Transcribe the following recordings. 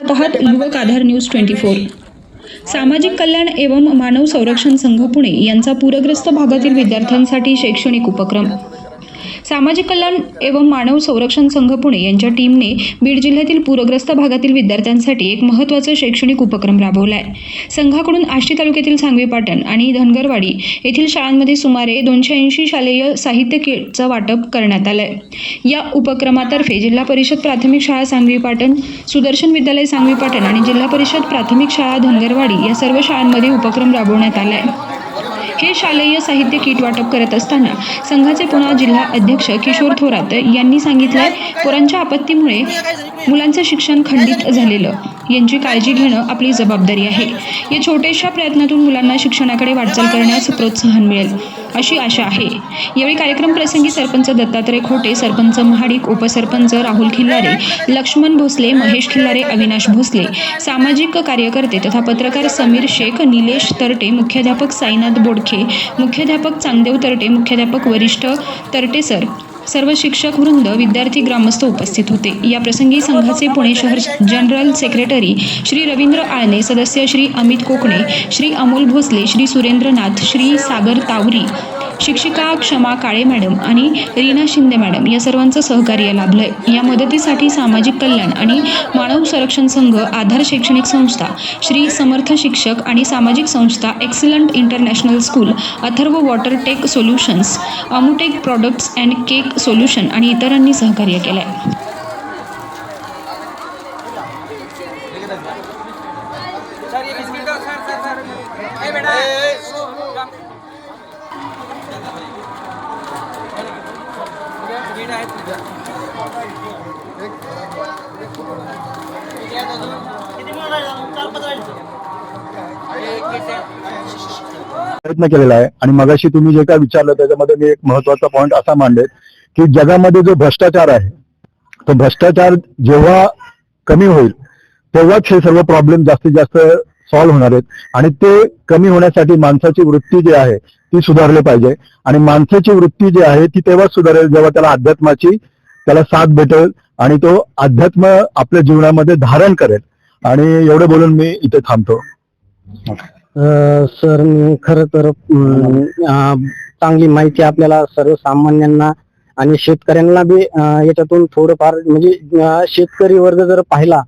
आहात युवक आधार news twenty four. सामाजिक कल्याण एवं मानव संरक्षण संघ पुणे यांचा पूरग्रस्त भागातील विद्यार्थ्यांसाठी शैक्षणिक उपक्रम. सामाजिक कल्याण एवं मानव संरक्षण संघ पुणे यांच्या टीमने बीड जिल्ह्यातील पूरग्रस्त भागातील विद्यार्थ्यांसाठी एक महत्त्वाचा शैक्षणिक उपक्रम राबवला आहे संघाकडून आष्टी तालुक्यातील सांगवी पाटण आणि धनगरवाडी येथील शाळांमध्ये सुमारे दोनशे ऐंशी शालेय साहित्य किटचं वाटप करण्यात आलं आहे या उपक्रमातर्फे जिल्हा परिषद प्राथमिक शाळा सांगवी पाटण सुदर्शन विद्यालय सांगवी पाटण आणि जिल्हा परिषद प्राथमिक शाळा धनगरवाडी या सर्व शाळांमध्ये उपक्रम राबवण्यात आला आहे हे शालेय साहित्य किट वाटप करत असताना संघाचे पुन्हा जिल्हा अध्यक्ष किशोर थोरात यांनी सांगितलंय पोरांच्या आपत्तीमुळे मुलांचं शिक्षण खंडित झालेलं. यांची काळजी घेणं आपली जबाबदारी आहे. या छोट्याशा प्रयत्नातून मुलांना शिक्षणाकडे वाटचाल करण्यास प्रोत्साहन मिळेल अशी आशा आहे. यावेळी कार्यक्रम प्रसंगी सरपंच दत्तात्रय खोटे सरपंच महाडिक उपसरपंच राहुल खिल्लारे लक्ष्मण भोसले महेश खिल्लारे अविनाश भोसले सामाजिक कार्यकर्ते तथा पत्रकार समीर शेख निलेश तरटे मुख्याध्यापक साईनाथ बोडखे मुख्याध्यापक चांगदेव तरटे मुख्याध्यापक वरिष्ठ तरटे सर सर्व शिक्षक वृंद विद्यार्थी ग्रामस्थ उपस्थित होते. या प्रसंगी संघाचे पुणे शहर जनरल सेक्रेटरी श्री रवींद्र आळणे सदस्य श्री अमित कोकणे श्री अमोल भोसले श्री सुरेंद्रनाथ श्री सागर तावरी शिक्षिका क्षमा काळे मॅडम आणि रीना शिंदे मॅडम या सर्वांचं सहकार्य लाभलंय. या मदतीसाठी सामाजिक कल्याण आणि मानव संरक्षण संघ आधार शैक्षणिक संस्था श्री समर्थ शिक्षक आणि सामाजिक संस्था excellent international school Atharva water tech solutions Amutech products and cake solution आणि इतरांनी सहकार्य केलं आहे एक आहे आहे. प्रयत्न केलेला आहे. आणि मगाशी तुम्ही जे काय विचारलं त्याच्यामध्ये मी एक महत्त्वाचा पॉईंट असा मांडले की जगामध्ये जो भ्रष्टाचार आहे तो भ्रष्टाचार जेव्हा कमी होईल तेव्हाच हे सर्व प्रॉब्लेम जास्तीत जास्त सॉल्व्ह होणार आहेत. आणि ते कमी होण्यासाठी माणसाची वृत्ती जी आहे ती सुधारली पाहिजे. आणि माणसाची वृत्ती जी आहे ती तेव्हाच सुधारेल जेव्हा त्याला अध्यात्माची त्याला साथ भेटेल आणि तो अध्यात्म आपल्या जीवनामध्ये धारण करेल. आणि एवढं बोलून मी इथे थांबतो. सर खर तर चांगली माहिती आपल्याला सर्वसामान्यांना आणि शेतकऱ्यांना बी याच्यातून थोडंफार म्हणजे शेतकरी वर्ग जर पाहिला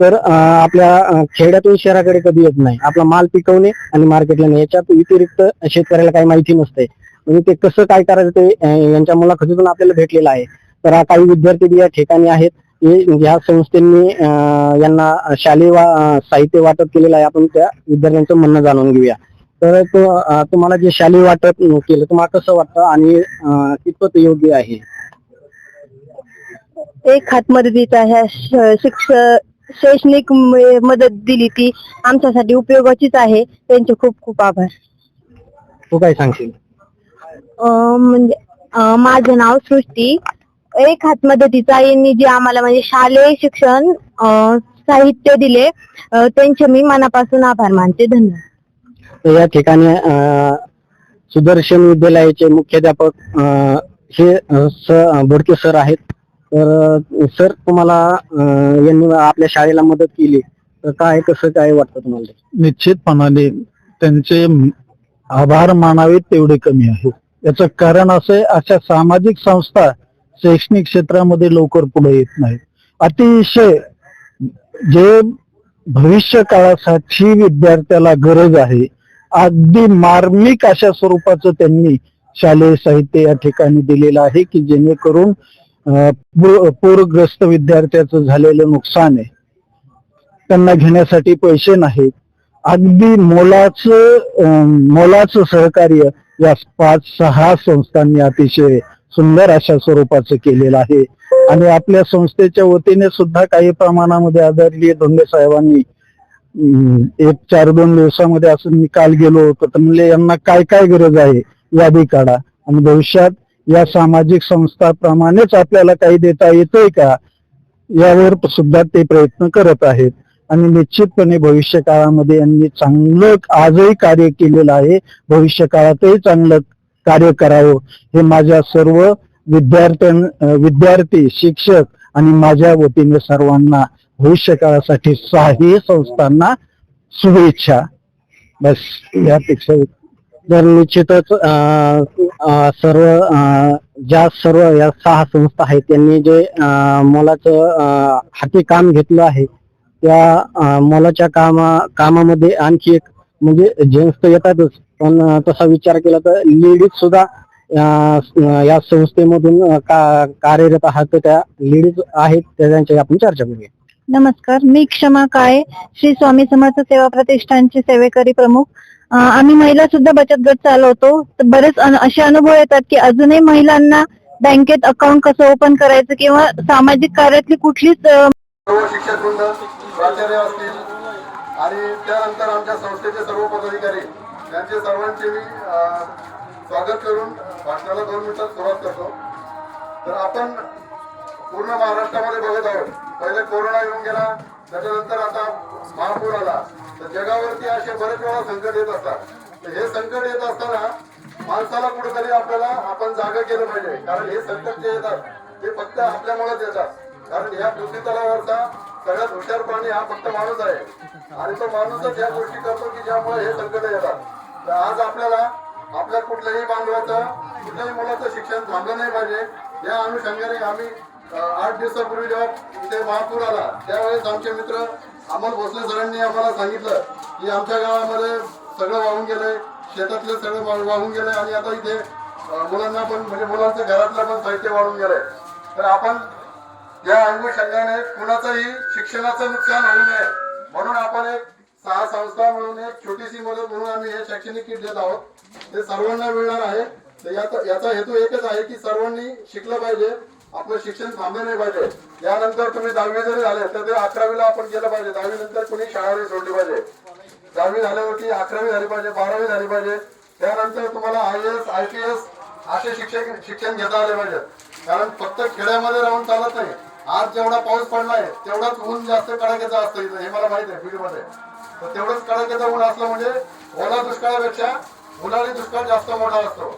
तर आपल्या खेड्यातून शहराकडे कधी येत नाही. आपला माल पिकवणे आणि मार्केटला नेणे. याच्यात व्यतिरिक्त शेतकऱ्याला काही माहिती नसते. म्हणजे ते कसं काय करायचं ते यांच्या मुलाखतीतून आपल्याला भेटलेलं आहे. तर हा काही विद्यार्थी या ठिकाणी आहेत. या संस्थेने यांना शालेय वा- साहित्य वाटप केलेलं आहे. आपण त्या विद्यार्थ्यांचं म्हणणं जाणून घेऊया. तर तुम्हाला जे शालेय वाटप केलं तुम्हाला कसं वाटतं आणि कितपत योग्य आहे? एक हातमध्ये मदतीचा ह्या शिक्षक शैक्षणिक म- मदत दिली ती आमच्यासाठी उपयोगाचीच आहे. त्यांचे खूप खूप आभार. तू काय सांगशील? अं, म्हणजे अं, माझं नाव सृष्टी. एक हात मदतीचा यांनी जे आम्हाला म्हणजे शालेय शिक्षण अं, साहित्य दिले अं, त्यांचे मी मनापासून आभार मानते. धन्यवाद. तर या ठिकाणी अ, सुदर्शन विद्यालयाचे मुख्याध्यापक अ, हे अ, स बोडके सर आहेत. तर सर तुम्हाला यांनी आपल्या शाळेला मदत केली. तर काय कसं काय वाटतं तुम्हाला? निश्चितपणाने त्यांचे आभार मानावे तेवढे कमी आहे. याचं कारण असं आहे अशा सामाजिक संस्था शैक्षणिक क्षेत्रामध्ये लवकर पुढे येत नाही अतिशय जे भविष्य काळासाठी विद्यार्थ्याला गरज आहे अगदी मार्मिक अशा स्वरूपाचं त्यांनी शालेय साहित्य या ठिकाणी दिलेलं आहे की जेणेकरून पूरग्रस्त विद्यार्थ्याचं झालेलं नुकसान आहे. त्यांना घेण्यासाठी पैसे नाहीत. अगदी मोलाच मोलाच मोलाचं सहकार्य या पाच सहा संस्थांनी अतिशय सुंदर अशा स्वरूपाचं केलेलं आहे. आणि आपल्या संस्थेच्या वतीने सुद्धा काही प्रमाणामध्ये आदरणीय धोंडे साहेबांनी एक चार दोन दिवसामध्ये असं मी काल गेलो होतो. तर म्हणले यांना काय काय गरज आहे? यादी काढा. आणि भविष्यात या सामाजिक संस्थाप्रमाणेच आपल्याला काही देता येतोय का? यावर सुद्धा ते प्रयत्न करत आहेत. आणि निश्चितपणे भविष्य काळामध्ये यांनी चांगलं आजही कार्य केलेलं आहे. भविष्य काळातही चांगलं कार्य करावं. हे माझ्या सर्व विद्यार्थ्यां विद्यार्थी शिक्षक आणि माझ्या वतीने सर्वांना भविष्य काळासाठी साही संस्थांना शुभेच्छा. बस यापेक्षा तर निश्चितच सर्व ज्या सर्व या सहा संस्था आहेत त्यांनी जे मोलाचं हाती काम घेतलं आहे त्या मोलाच्या कामा कामामध्ये आणखी एक म्हणजे जेंट्स तर येतातच. पण तसा विचार केला तर लेडीज सुद्धा या संस्थेमधून का कार्यरत आहात तर त्या लेडीज आहेत त्या त्यांची आपण चर्चा करूया. नमस्कार मी क्षमा काळे श्री स्वामी समर्थ सेवा प्रतिष्ठानचे सेवेकरी प्रमुख आम्ही महिला सुद्धा बचत गट चालवतो. तर बरेच असे अनुभव येतात की अजूनही महिलांना बँकेत अकाउंट कसं ओपन करायचं किंवा सामाजिक कार्यातली कुठलीच शिक्षक वृंद प्राचार्य असतील आणि त्यानंतर आमच्या संस्थेचे सर्व पदाधिकारी यांचे सर्वांचे मी स्वागत करून भाषणाला दोन मिनिटात सुरुवात करतो. तर आपण पूर्ण महाराष्ट्रामध्ये बघत आहोत. पहिले कोरोना येऊन गेला त्याच्यानंतर आता महापूर आला. तर जगावरती असे बरेच वेळा संकट येत असतात. तर हे संकट येत असताना माणसाला कुठेतरी आपल्याला आपण जागा केलं पाहिजे. कारण हे संकट जे येतात ते फक्त आपल्यामुळेच येतात. कारण या पृथ्वी तलावावरचा सगळ्यात हुशार प्राणी हा फक्त माणूस आहे. आणि तो माणूसच या गोष्टी करतो की ज्यामुळे हे संकट येतात. तर आज आपल्याला आपल्या कुठल्याही बांधवाचं कुठल्याही मुलाचं शिक्षण थांबलं नाही पाहिजे. या अनुषंगाने आम्ही आठ दिवसापूर्वी जेव्हा इथे महापूर आला त्यावेळेस आमचे मित्र अमोल भोसले सरांनी आम्हाला सांगितलं की आमच्या गावामध्ये सगळं वाहून गेलंय शेतातले सगळं वा- वाहून गेलंय आणि आता इथे मुलांना पण म्हणजे मुलांचं घरातलं पण साहित्य वाढून गेलंय. तर आपण या अनुषंगाने कुणाचंही शिक्षणाचं नुकसान होऊ नये म्हणून आपण एक सहा संस्था म्हणून एक छोटीशी मदत म्हणून आम्ही हे शैक्षणिक किट देत आहोत. ते सर्वांना मिळणार आहे. तर याचा हेतू एकच आहे की सर्वांनी शिकलं पाहिजे. आपलं शिक्षण थांबलं नाही पाहिजे. यानंतर तुम्ही दहावी जरी झाले तर ते अकरावीला आपण केलं पाहिजे. दहावी नंतर कोणी शाळा सोडली पाहिजे. दहावी झाल्यावरती अकरावी झाली पाहिजे बारावी झाली पाहिजे. त्यानंतर तुम्हाला I S I P S असे शिक्षक शिक्षण घेता आले पाहिजेत कारण फक्त खेड्यामध्ये राहून चालत नाही. आज जेवढा पाऊस पडलाय तेवढाच ऊन जास्त कडाक्याचा असतं इथं. हे मला माहीत आहे बीडमध्ये. तर तेवढंच कडाक्याचं ऊन असलं म्हणजे ओला दुष्काळापेक्षा उन्हाळी दुष्काळ जास्त मोठा असतो.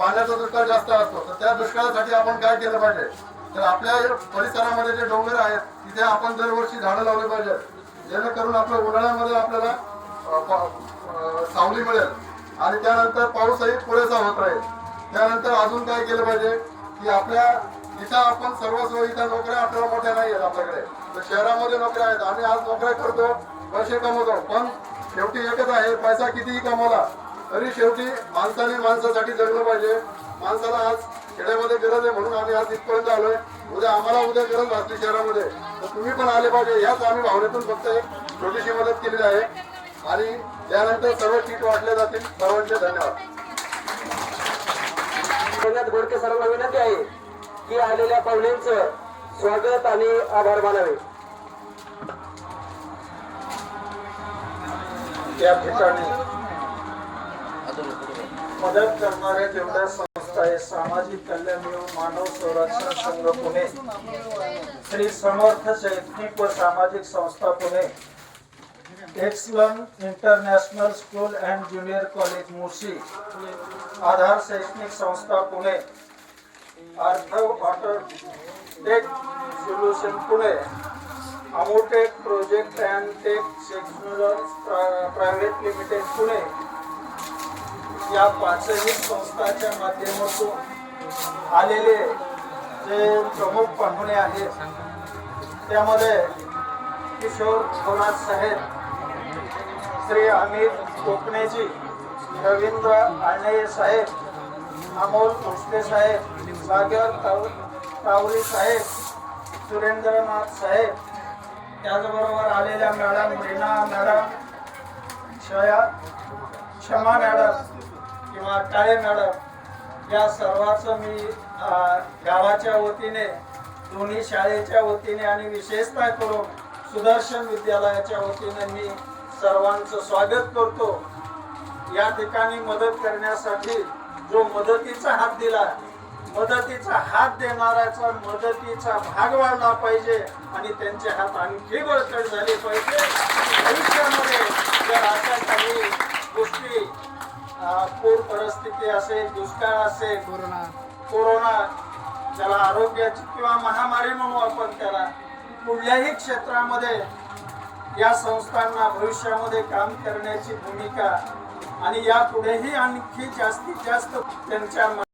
पाण्याचा दुष्काळ जास्त असतो तर त्या दुष्काळासाठी आपण काय केलं पाहिजे? तर आपल्या परिसरामध्ये जे डोंगर आहेत तिथे आपण दरवर्षी झाडं लावले पाहिजेत. जेणेकरून आपल्या उन्हाळ्यामध्ये आपल्याला सावली मिळेल. आणि त्यानंतर पाऊसही पुरेसा होत राहील. त्यानंतर अजून काय केलं पाहिजे? की आपल्या इथं आपण सर्वस्व इथं नोकऱ्या आपल्याला मोठ्या नाही आहेत आपल्याकडे. तर शहरामध्ये नोकऱ्या आहेत. आम्ही आज नोकऱ्या करतो पैसे कमवतो. पण शेवटी एकच आहे पैसा कितीही कमवला तरी शेवटी माणसाने माणसासाठी जगलं पाहिजे. माणसाला आज खेड्यामध्ये गरज आहे म्हणून आम्ही आज इथपर्यंत आलोय. उद्या आम्हाला उद्या गरज भासली शहरामध्ये. तर तुम्ही पण आले पाहिजे. याच आम्ही भावनेतून फक्त एक छोटीशी मदत केलेली आहे. आणि त्यानंतर सर्व किट वाटले जातील. सर्वांचे धन्यवाद. गोडके सरांना विनंती आहे की आलेल्या पाहुण्यांचं स्वागत आणि आभार मानावे. या ठिकाणी मदत करणाऱ्या जेवढ्या संस्था आहे सामाजिक कल्याण एवं मानव संरक्षण संघ पुणे श्री समर्थ शैक्षणिक व सामाजिक संस्था Pune excellent international school and junior college मुशी आधार शैक्षणिक संस्था Pune earth water tech solution Pune Amotech project and tech sectional private limited Pune या पाचही संस्थाच्या माध्यमातून आलेले जे प्रमुख पाहुणे आहेत त्यामध्ये किशोर थोरात साहेब श्री अमित कोकणेजी रवींद्र आळणे साहेब अमोल भोसले साहेब सागर ताव तावरी साहेब सुरेंद्रनाथ साहेब त्याचबरोबर आलेल्या मॅडम रीना मॅडम क्षया क्षमा मॅडम किंवा काळे मॅडम या सर्वांचं मी गावाच्या वतीने दोन्ही शाळेच्या वतीने आणि विशेषतः करून सुदर्शन विद्यालयाच्या वतीने मी सर्वांचं स्वागत करतो. या ठिकाणी मदत करण्यासाठी जो मदतीचा हात दिला मदतीचा हात देणाऱ्याचा मदतीचा भाग वाढला पाहिजे आणि त्यांचे हात आणखी बळकट झाले पाहिजे. भविष्यामध्ये जर अशा काही पूर परिस्थिती असेल दुष्काळ असेल कोरोना. कोरोना ज्याला आरोग्याची किंवा महामारी म्हणू आपण त्याला कुठल्याही क्षेत्रामध्ये या संस्थांना भविष्यामध्ये काम करण्याची भूमिका आणि यापुढेही आणखी जास्तीत जास्त त्यांच्या